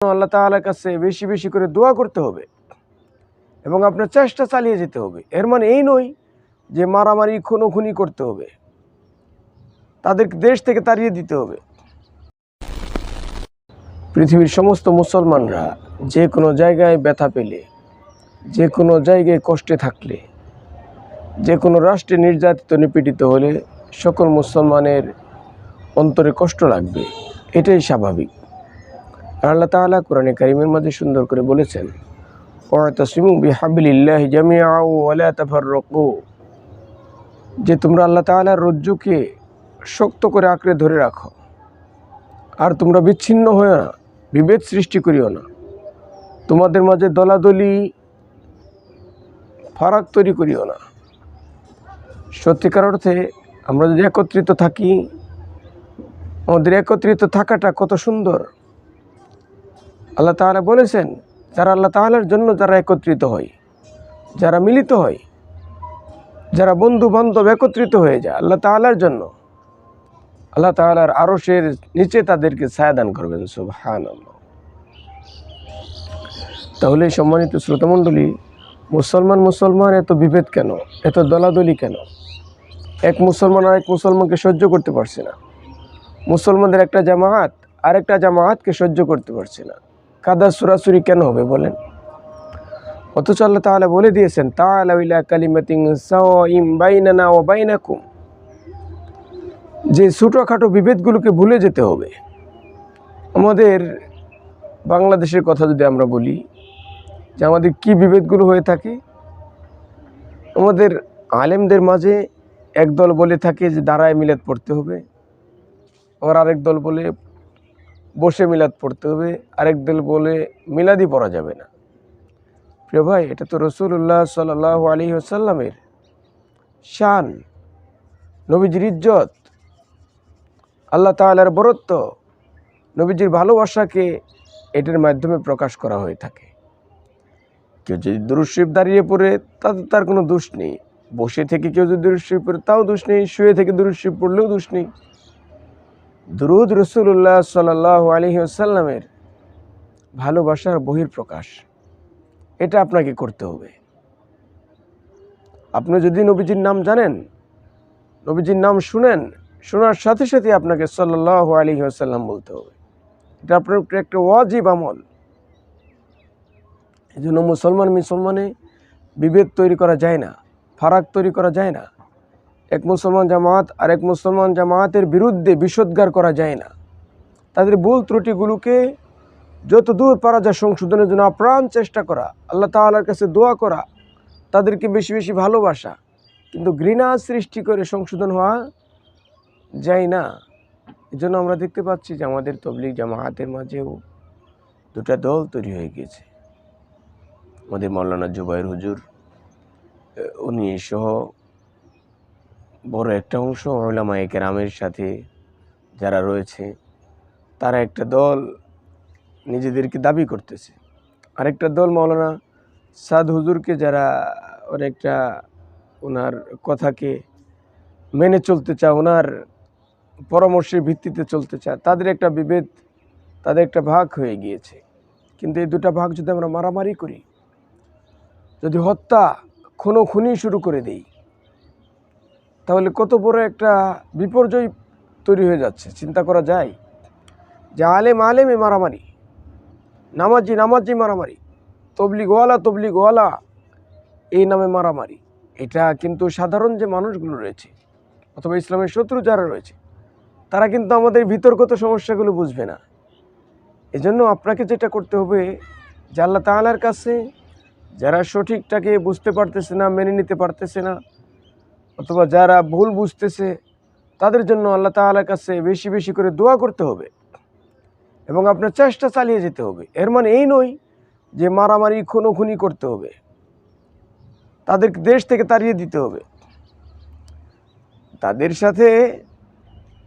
আল্লাহ তাআলার কাছে বেশি বেশি করে দোয়া করতে হবে এবং আপনার চেষ্টা চালিয়ে যেতে হবে। এর মানে এই নয় যে মারামারি, খুনোখুনি করতে হবে। তাদেরকে দেশ থেকে তাড়িয়ে দিতে হবে। পৃথিবীর সমস্ত মুসলমানরা যে কোনো জায়গায় ব্যথা পেলে, যে কোনো জায়গায় কষ্টে থাকলে, যে কোনো রাষ্ট্রে নির্যাতিত, নিপীড়িত হলে সকল মুসলমানের অন্তরে কষ্ট লাগবে। এটাই স্বাভাবিক। আল্লাহ তাআলা কোরআনে কারিমের মধ্যে সুন্দর করে বলেছেন, ওয়াতাসিমু বিহাবিলিল্লাহি জামিআ ওয়ালা তাফাররাকু। যে তোমরা আল্লাহ তাআলার রজ্জুকে শক্ত করে আঁকড়ে ধরে রাখো, আর তোমরা বিচ্ছিন্ন হয়ে না, বিভেদ সৃষ্টি করিও না। তোমাদের মাঝে দলাদলি, ফারাক তৈরি করিও না। সত্যিকার অর্থে আমরা যদি একত্রিত থাকি, আমাদের একত্রিত থাকাটা কত সুন্দর। আল্লাহ তাআলা বলেছেন, যারা আল্লাহ তাআলার জন্য যারা একত্রিত হয়, যারা মিলিত হয়, যারা বন্ধু বান্ধব একত্রিত হয়ে যায় আল্লাহ তাআলার জন্য, আল্লাহ তাআলার আরশের নিচে তাদেরকে ছায়াদান করবেন সুবহান তাহলে সম্মানিত শ্রোতামণ্ডলী, মুসলমান মুসলমান এত বিভেদ কেন? এত দলাদলি কেন? এক মুসলমান আর এক মুসলমানকে সহ্য করতে পারছে না। মুসলমানদের একটা জামায়াত, আরেকটা জামায়াতকে সহ্য করতে পারছে না। কাদা সুরাসুরি কেন হবে বলেন? অথচ আল্লাহ তাহলে বলে দিয়েছেন বাইনাকুম। যে ছোটোখাটো বিভেদগুলোকে ভুলে যেতে হবে। আমাদের বাংলাদেশের কথা যদি আমরা বলি, যে আমাদের কি বিভেদগুলো হয়ে থাকে? আমাদের আলেমদের মাঝে এক দল বলে থাকে যে, দাঁড়ায় মিলাদ পড়তে হবে। আবার আরেক দল বলে বসে মিলাদ পড়তে হবে, আরেক দল বলে মিলাদই পড়া যাবে না। প্রিয় ভাই, এটা তো রসুল্লাহ সাল্লাহ আলী আসাল্লামের শান, নবীজির ইজ্জত। আল্লাহ তাআলার বরত্ব, নবীজির ভালোবাসাকে এটার মাধ্যমে প্রকাশ করা হয়ে থাকে। কেউ যদি দুরুশিব দাঁড়িয়ে পড়ে তাতে তার কোনো দোষ নেই। বসে থেকে কেউ যদি দুরুশিব পড়ে, তাও দোষ নেই। শুয়ে থেকে দুরুশিব পড়লেও দোষ নেই। দুরুদ রসুল্লাহ সাল্লাহ আলী আসাল্লামের ভালোবাসার বহির প্রকাশ এটা আপনাকে করতে হবে। আপনি যদি নবীজির নাম জানেন, নবীজির নাম শুনেন, শোনার সাথে সাথে আপনাকে সাল্লাহ আলী আসাল্লাম বলতে হবে। এটা আপনার একটা ওয়াজিব আমল। এই জন্য মুসলমান মুসলমানে বিভেদ তৈরি করা যায় না, ফারাক তৈরি করা যায় না। এক মুসলমান জামাত আর এক মুসলমান জামাতের বিরুদ্ধে বিষোদ্গার করা যায় না। তাদের ভুল ত্রুটিগুলোকে যত দূর পারা যায় সংশোধনের জন্য আপ্রাণ চেষ্টা করা, আল্লাহ তাআলার কাছে দোয়া করা, তাদেরকে বেশি বেশি ভালোবাসা। কিন্তু ঘৃণা সৃষ্টি করে সংশোধন হওয়া যায় না। এই জন্য আমরা দেখতে পাচ্ছি যে আমাদের তবলিগ জামায়াতের মাঝেও দুটা দল তৈরি হয়ে গিয়েছে। আমাদের মৌলানা জুবাইর হুজুর উনি সহ বড় একটা অংশ ওলামা কেরামের সাথে যারা রয়েছে, তারা একটা দল নিজেদেরকে দাবি করতেছে। আরেকটা দল মৌলানা সাদ হুজুরকে যারা অনেকটা ওনার কথাকে মেনে চলতে চায়, ওনার পরামর্শের ভিত্তিতে চলতে চায়, তাদের একটা বিভেদ, তাদের একটা ভাগ হয়ে গিয়েছে। কিন্তু এই দুটা ভাগ যদি আমরা মারামারি করি, যদি হত্যা খুনো খুনি শুরু করে দেই তাহলে কত বড় একটা বিপর্যয় তৈরি হয়ে যাচ্ছে, চিন্তা করা যায়? যে আলেম আলেমে মারামারি, নামাজি নামাজি মারামারি তবলি গোয়ালা তবলি গোয়ালা এই নামে মারামারি। এটা কিন্তু সাধারণ যে মানুষগুলো রয়েছে, অথবা ইসলামের শত্রু যারা রয়েছে, তারা কিন্তু আমাদের বিতর্কত সমস্যাগুলো বুঝবে না। এজন্য আপনাকে যেটা করতে হবে, যে আল্লাহ কাছে যারা সঠিকটাকে বুঝতে পারতেছে না, মেনে নিতে পারতেছে না অথবা যারা ভুল বুঝতেছে, তাদের জন্য আল্লাহ তাআলার কাছে বেশি বেশি করে দোয়া করতে হবে এবং আপনার চেষ্টা চালিয়ে যেতে হবে। এর মানে এই নয় যে মারামারি, খুনোখুনি করতে হবে। তাদের দেশ থেকে তাড়িয়ে দিতে হবে। তাদের সাথে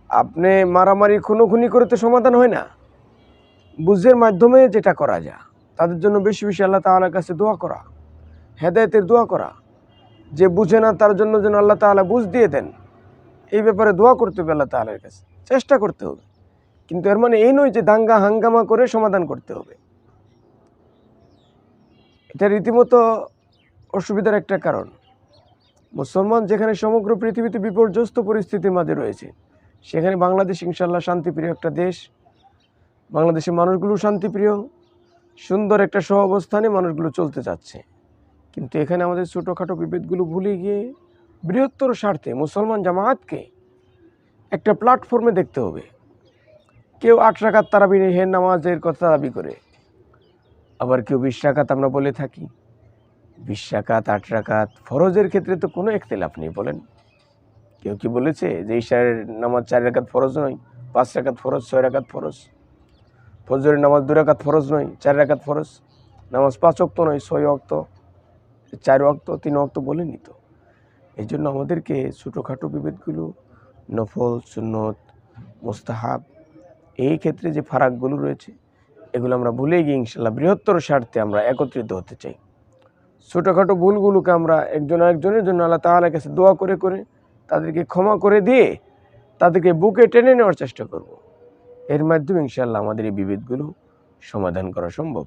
আপনি মারামারি, খুনোখুনি করে তো সমাধান হয় না। বুঝের মাধ্যমে যেটা করা যায়, তাদের জন্য বেশি বেশি আল্লাহ তাআলার কাছে দোয়া করা, হেদায়েতের দোয়া করা। যে বুঝে না, তার জন্য যেন আল্লাহ তাআলা বুঝ দিয়ে দেন। এই ব্যাপারে দোয়া করতে হবে আল্লাহ তাআলার কাছে। চেষ্টা করতে হবে। কিন্তু এর মানে এই নয় যে দাঙ্গা, হাঙ্গামা করে সমাধান করতে হবে। এটা রীতিমতো অসুবিধার একটা কারণ। মুসলমান যেখানে সমগ্র পৃথিবীতে বিপর্যস্ত পরিস্থিতির মাঝে রয়েছে, সেখানে বাংলাদেশ ইনশাল্লাহ শান্তিপ্রিয় একটা দেশ। বাংলাদেশের মানুষগুলো শান্তিপ্রিয়। সুন্দর একটা সহ অবস্থানে মানুষগুলো চলতে যাচ্ছে কিন্তু এখানে আমাদের ছোটোখাটো বিভেদগুলো ভুলে গিয়ে বৃহত্তর স্বার্থে মুসলমান জামায়াতকে একটা প্ল্যাটফর্মে দেখতে হবে। কেউ আট রাকাত তারাবি হের নামাজের কথা দাবি করে, আবার কেউ বিশ আমরা বলে থাকি। বিশ আট রাকাত ফরজের ক্ষেত্রে তো কোনো একতেলাফ নেই, বলেন। কেউ কি বলেছে যে ঈশারের নামাজ চার রাকাত ফরজ নয়, পাঁচ রাকাত ফরজ, ছয় রাখাত ফরজ? ফজরের নামাজ দু রাখাত ফরজ নয়, চার রাকাত ফরজ? নামাজ পাঁচ অক্ত নয়, ছয় অক্ত চার অক্ত তিন অক্ত বলেনি তো। এই জন্য আমাদেরকে ছোটোখাটো বিভেদগুলো, নফল, সুন্নত, মোস্তাহাব, এই ক্ষেত্রে যে ফারাকগুলো রয়েছে, এগুলো আমরা ভুলে গিয়ে ইনশাল্লাহ বৃহত্তর স্বার্থে আমরা একত্রিত হতে চাই। ছোটোখাটো ভুলগুলোকে আমরা একজন আরেকজনের জন্য আল্লাহ তাআলার কাছে দোয়া করে করে তাদেরকে ক্ষমা করে দিয়ে তাদেরকে বুকে টেনে নেওয়ার চেষ্টা করব। এর মাধ্যমে ইনশাল্লাহ আমাদের এই বিভেদগুলো সমাধান করা সম্ভব।